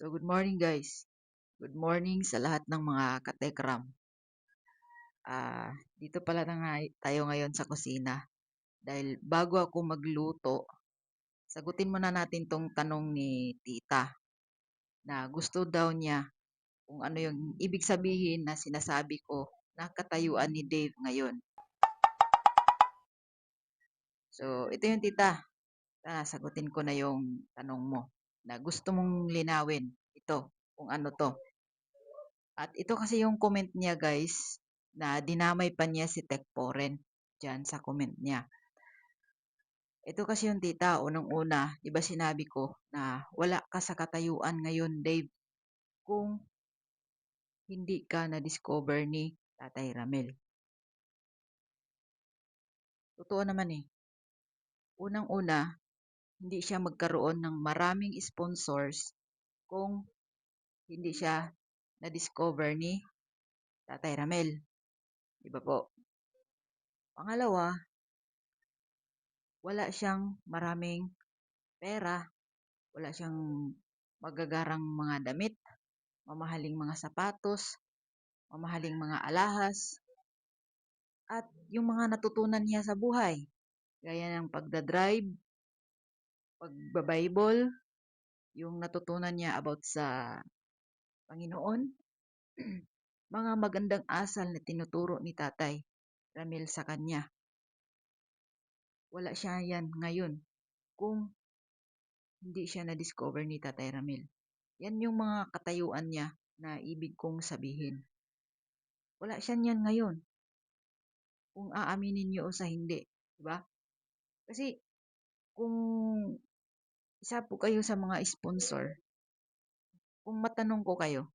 So, good morning guys. Good morning sa lahat ng mga katekram. Ah, dito pala na nga tayo ngayon sa kusina. Dahil bago ako magluto, sagutin muna natin tong tanong ni tita na gusto daw niya kung ano yung ibig sabihin na sinasabi ko na katayuan ni Dave ngayon. So, ito yung tita. Ah, sagutin ko na yung tanong mo na gusto mong linawin. Ito, kung ano to. At ito kasi yung comment niya guys na dinamay pa niya si Tekporen dyan sa comment niya. Ito kasi yung tita, unang-una, di ba sinabi ko na wala ka sa katayuan ngayon, Dave, kung hindi ka na-discover ni Tatay Ramel. Totoo naman eh. Unang-una, hindi siya magkaroon ng maraming sponsors kung hindi siya na-discover ni Tatay Ramel. Di po? Pangalawa, wala siyang maraming pera, wala siyang magagarang mga damit, mamahaling mga sapatos, mamahaling mga alahas, at yung mga natutunan niya sa buhay, gaya ng pagdadrive, pagbabible, yung natutunan niya about sa Panginoon, mga magandang asal na tinuturo ni Tatay Ramil sa kanya. Wala siya yan ngayon kung hindi siya na-discover ni Tatay Ramil. Yan yung mga katayuan niya na ibig kong sabihin. Wala siya niyan ngayon. Kung aaminin niyo o sa hindi. Diba? Kasi kung isa po kayo sa mga sponsor, kung matanong ko kayo,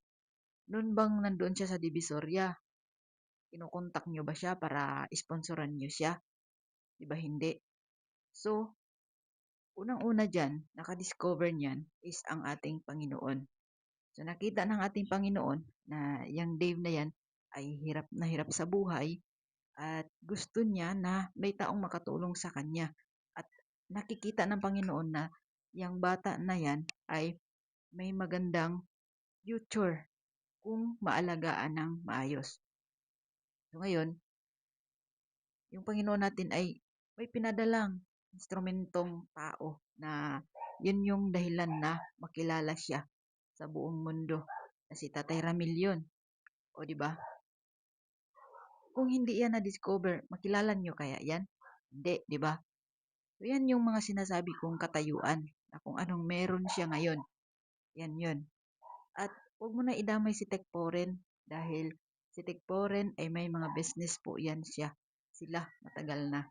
noon bang nandoon siya sa Divisoria, kinukontak niyo ba siya para sponsoran niyo siya? Di ba hindi? So, unang-una dyan, nakadiscover niyan is ang ating Panginoon. So, nakita ng ating Panginoon na yung Dave na yan ay hirap na hirap sa buhay at gusto niya na may taong makatulong sa kanya. At nakikita ng Panginoon na yung bata na yan ay may magandang future kung maalagaan ng maayos. So ngayon, yung Panginoon natin ay may pinadalang instrumentong tao na yun yung dahilan na makilala siya sa buong mundo na si Tatay Ramil. O di ba? Kung hindi yan na-discover, makilala nyo kaya yan? Hindi, di ba? So yan yung mga sinasabi kong katayuan na kung anong meron siya ngayon. Yan yun. At huwag mo na idamay si Tekporen dahil Si Tikporen ay may mga business po yan siya. Sila matagal na.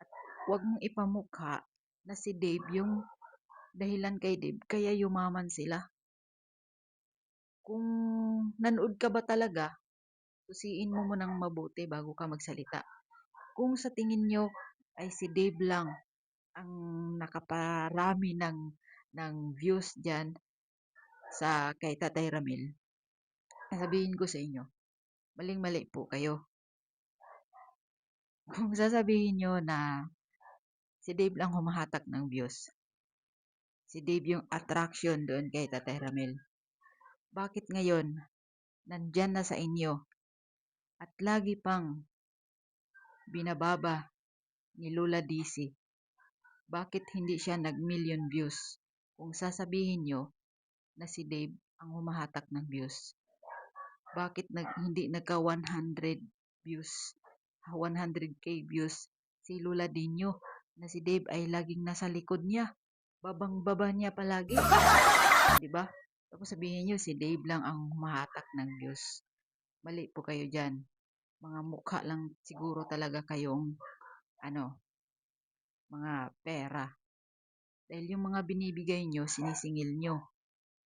At huwag mong ipamukha na si Dave yung dahilan kay Dave kaya yumaman sila. Kung nanood ka ba talaga, susiin mo munang mabuti bago ka magsalita. Kung sa tingin nyo ay si Dave lang ang nakaparami ng, ng views dyan sa kay Tatay Ramil, sabihin ko sa inyo, maling-mali po kayo. Kung sasabihin nyo na si Dave lang humahatak ng views, si Dave yung attraction doon kay Tatay Ramil, bakit ngayon nandyan na sa inyo at lagi pang binababa ni Lola DC? Bakit hindi siya nag-million views kung sasabihin nyo na si Dave ang humahatak ng views? bakit nag, hindi nagka 100 views, 100k ah, views si Lula Dino na si Dave ay laging nasa likod niya. Babang-baba niya palagi. 'Di ba? Tapos sabihin niyo si Dave lang ang humahatak ng views. Mali po kayo diyan. Mga mukha lang siguro talaga kayong ano, mga pera. Dahil yung mga binibigay nyo, sinisingil nyo.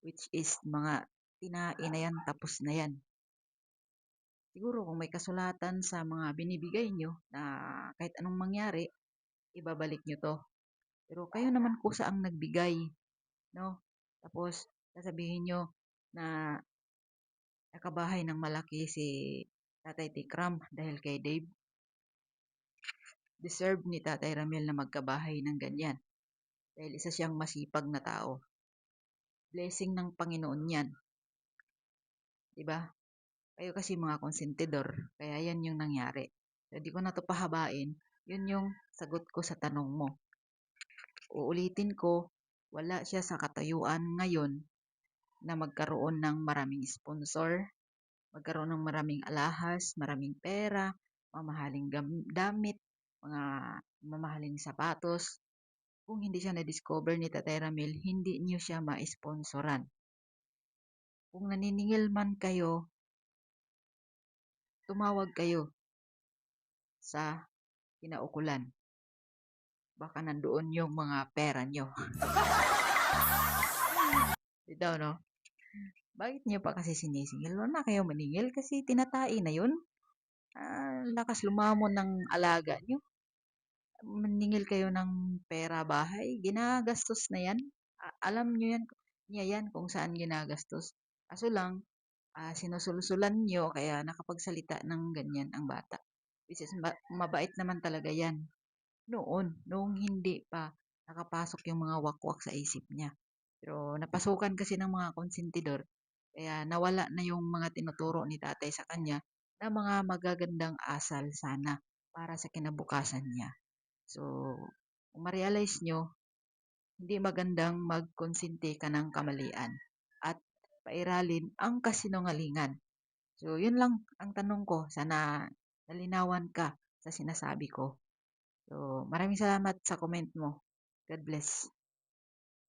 Which is mga tinain na yan, tapos na yan siguro kung may kasulatan sa mga binibigay nyo na kahit anong mangyari, ibabalik nyo to. Pero kayo naman kusa ang nagbigay, no? Tapos, sasabihin nyo na nakabahay ng malaki si Tatay Tikram dahil kay Dave. Deserve ni Tatay Ramil na magkabahay ng ganyan. Dahil isa siyang masipag na tao. blessing ng Panginoon yan. ba? Kayo kasi mga konsentidor, kaya yan yung nangyari. So, di ko na to pahabain. Yun yung sagot ko sa tanong mo. Uulitin ko, wala siya sa katayuan ngayon na magkaroon ng maraming sponsor, magkaroon ng maraming alahas, maraming pera, mamahaling damit, mga mamahaling sapatos. Kung hindi siya na-discover ni Tatay Ramil, hindi niyo siya ma-sponsoran. Kung naniningil man kayo, tumawag kayo sa kinaukulan. Baka nandoon yung mga pera nyo. Bitaw, no? Bakit niyo pa kasi sinisingil? Wala na kayo maningil kasi tinatai na yun. Ah, lakas lumamon ng alaga nyo. Maningil kayo ng pera bahay, ginagastos na yan. Alam nyo yan, niya yan kung saan ginagastos. Kaso lang, ah, sinusulusulan nyo kaya nakapagsalita ng ganyan ang bata. Which is, ma- mabait naman talaga yan. Noon, noong hindi pa nakapasok yung mga wakwak sa isip niya. Pero napasukan kasi ng mga konsentidor, kaya nawala na yung mga tinuturo ni tatay sa kanya na mga magagandang asal sana para sa kinabukasan niya. So, kung ma-realize nyo, hindi magandang magkonsente ka ng kamalian at pairalin ang kasinungalingan. So, yun lang ang tanong ko. Sana nalinawan ka sa sinasabi ko. So, maraming salamat sa comment mo. God bless.